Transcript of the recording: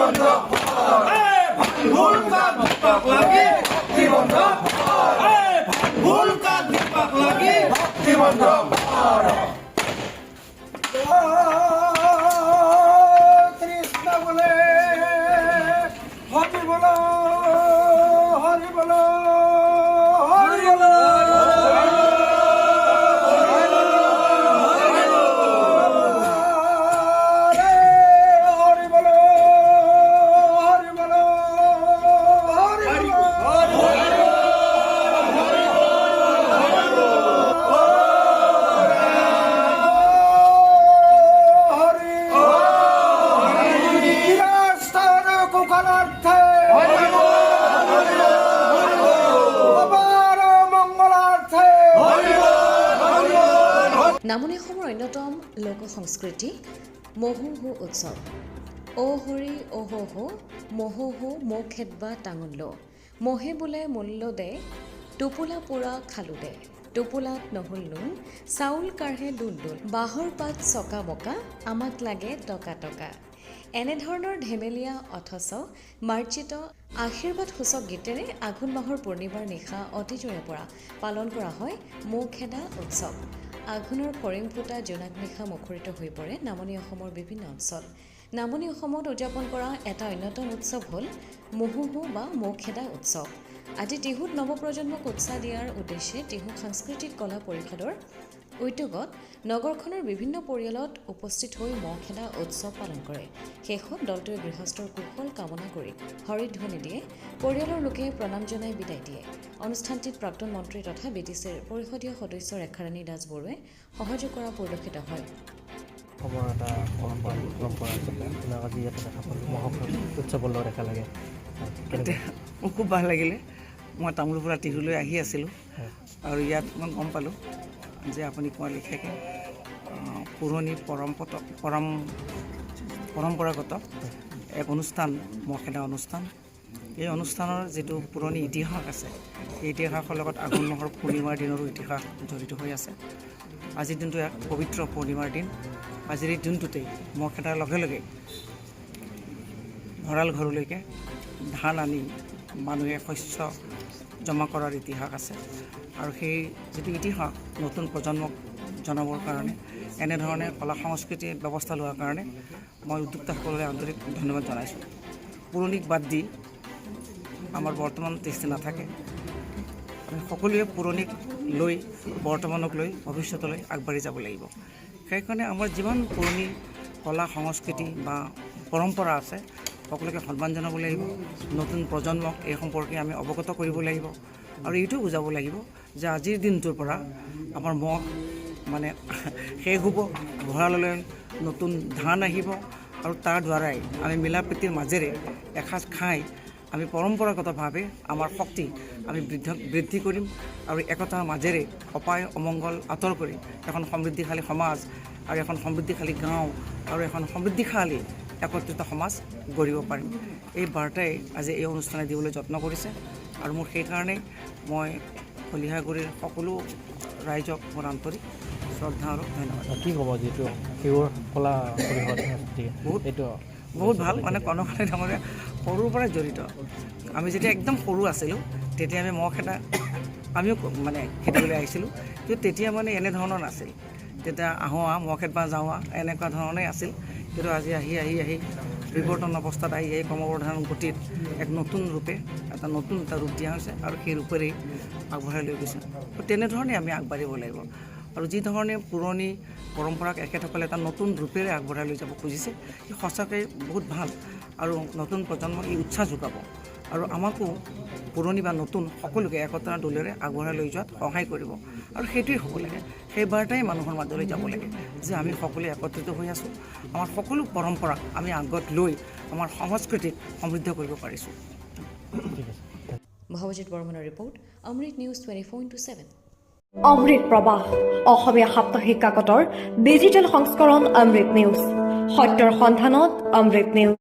জীবন ভুল দীপক লাগে জীবন ভুল কাজ দীপক লাগে জীবন নামনি অসমৰ অন্যতম লোক সংস্কৃতি মহোহো উৎসৱ। অ' হৰি অহ হো মহোহো মৌ খেদবা টাঙুন লো। মহে বোলে মূল্য দে টোপোলা পোৰা খালো দে। টোপোলাত নহ'ল নুন চাউল কাঢ়ে দুল দুল বাঁহৰ পাত চকা মকা আমাক লাগে টকা টকা। এনেধৰণৰ ধেমেলীয়া অথচ মাৰ্জিত আশীৰ্বাদ সূচক গীতেৰে আঘোণ মাহৰ পূৰ্ণিমাৰ নিশা অতীজৰে পৰা পালন কৰা হয় মৌ খেদা উৎসৱ। আঘোণৰ ফৰিং ফুটা জোনাক নিশা মুখৰিত হৈ পৰে নামনি অসমৰ বিভিন্ন অঞ্চল। নামনি অসমত উদযাপন কৰা এটা অন্যতম উৎসৱ হ'ল মহুহু বা মৌখেদা উৎসৱ। আজি টিহুত নৱপ্ৰজন্মক উৎসাহ দিয়াৰ উদ্দেশ্যে টিহু সাংস্কৃতিক কলা পৰিষদৰ উদ্যোগত নগৰখনৰ বিভিন্ন পৰিয়ালত উপস্থিত হৈ মহখেদা উৎসৱ পালন কৰে। শেষত দলটোৱে গৃহস্থৰ কুশল কামনা কৰি হৰিধ্বনি দিয়ে পৰিয়ালৰ লোকে প্ৰণাম জনাই বিদায় দিয়ে। অনুষ্ঠানটিত প্ৰাক্তন মন্ত্ৰী তথা বি টি চিৰ পৰিষদীয় সদস্য ৰেখাৰাণী দাস বড়োৱে সহযোগ কৰা পৰিলক্ষিত হয়। অসমৰ এটা পৰম্পৰা পৰম্পৰা আছে আপোনাক আজি ইয়াতে দেখা পালোঁ। উৎসৱৰ লগত কেনেকৈ মোৰ খুব ভাল লাগিলে। মই তামোলৰ পৰা টিহুলৈ আহি আছিলোঁ। আৰু ইয়াত মই গম পালোঁ। যে আপুনি কোৱা লেখীয়াকৈ পুৰণি পৰম্পত, পৰম, পৰম্পৰাগত এক অনুষ্ঠান মহেদা অনুষ্ঠান। এই অনুষ্ঠানৰ যিটো পুৰণি ইতিহাস আছে, এই ইতিহাসৰ লগত আঘোণ মাহৰ পূৰ্ণিমাৰ দিনৰো ইতিহাস জড়িত হৈ আছে। আজিৰ দিনটো এক পবিত্ৰ পূৰ্ণিমাৰ দিন। আজিৰ এই দিনটোতেই মহেদাৰ লগে লগে ভঁৰাল ঘৰলৈকে ধান আনি মানুহে শস্য জমা কৰাৰ ইতিহাস আছে। আৰু সেই যিটো ইতিহাস নতুন প্ৰজন্মক জনাবৰ কাৰণে, এনেধৰণে কলা সংস্কৃতিৰ ব্যৱস্থা লোৱাৰ কাৰণে মই উদ্যোক্তাসকললৈ আন্তৰিক ধন্যবাদ জনাইছোঁ। পুৰণিক বাদ দি আমাৰ বৰ্তমান দৃষ্টি নাথাকে। আমি সকলোৱে পুৰণিক লৈ, বৰ্তমানক লৈ, ভৱিষ্যতলৈ আগবাঢ়ি যাব লাগিব। সেইকাৰণে আমাৰ যিমান পুৰণি কলা সংস্কৃতি বা পৰম্পৰা আছে সকলোকে সন্মান জনাব লাগিব। নতুন প্ৰজন্মক এই সম্পৰ্কে আমি অৱগত কৰিব লাগিব আৰু এইটো বুজাব লাগিব যে আজিৰ দিনটোৰ পৰা আমাৰ মহ মানে শেষ হ'ব ভঁৰাললৈ নতুন ধান আহিব আৰু তাৰ দ্বাৰাই আমি মিলা প্ৰীতিৰ মাজেৰে এসাঁজ খাই আমি পৰম্পৰাগতভাৱে আমাৰ শক্তি আমি বৃদ্ধ, বৃদ্ধি কৰিম আৰু একতাৰ মাজেৰে অপায় অমংগল আঁতৰ কৰি এখন সমৃদ্ধিশালী সমাজ আৰু এখন সমৃদ্ধিশালী গাঁও আৰু এখন সমৃদ্ধিশালী একত্ৰিত সমাজ গঢ়িব পাৰিম। এই বাৰ্তাই আজি এই অনুষ্ঠানে দিবলৈ যত্ন কৰিছে আৰু মোৰ সেইকাৰণেই মই কলিহাগুৰিৰ সকলো ৰাইজক মোৰ আন্তৰিক শ্ৰদ্ধা আৰু ধন্যবাদ। কি ক'ব যিটো শিৱৰ কলা পৰিষদ বহুত এইটো বহুত ভালো মানে কনকালী ডাঙৰীয়া সৰুৰ পৰাই জড়িত। আমি যেতিয়া একদম সৰু আছিলোঁ তেতিয়া আমি মহ খেদা আমিও মানে খেদিবলৈ আহিছিলোঁ। কিন্তু তেতিয়া মানে এনেধৰণৰ নাছিল। তেতিয়া আহোঁ আহ মহ খেদবা যাওঁ এনেকুৱা ধৰণেই আছিল। কিন্তু আজি আহি আহি আহি বিৱৰ্তন অৱস্থাত আহি আহি ক্ৰমবৰ্ধন গতিত এক নতুন ৰূপে, এটা নতুন এটা ৰূপ দিয়া হৈছে আৰু সেই ৰূপেৰেই আগবঢ়াই লৈ গৈছে। তেনেধৰণে আমি আগবাঢ়িব লাগিব। আৰু যি ধৰণে পুৰণি পৰম্পৰাক এখেতসকলে এটা নতুন ৰূপেৰে আগবঢ়াই লৈ যাব খুজিছে সঁচাকৈ বহুত ভালো। আৰু নতুন প্ৰজন্মক ই উৎসাহ যোগাব। আৰু আমাকো পুৰণি বা নতুন সকলোকে একতাৰ দোলেৰে আগবঢ়াই লৈ যোৱাত সহায় কৰিব। আৰু সেইটোৱেই হ'ব লাগে। সেই বাৰ্তাই মানুহৰ মাজলৈ যাব লাগে যে আমি সকলোৱে একত্ৰিত হৈ আছোঁ। আমাৰ সকলো পৰম্পৰাক আমি আগত লৈ আমাৰ সংস্কৃতিক সমৃদ্ধ কৰিব পাৰিছোঁ। ভৱজিৎ বৰ্মনৰ report Amrit news twenty four into seven. Amrit Prabah Asomiya সাপ্তাহিক কাকতৰ ডিজিটেল সংস্কৰণ অমৃত নিউজ। সত্যৰ সন্ধানত অমৃত নিউজ।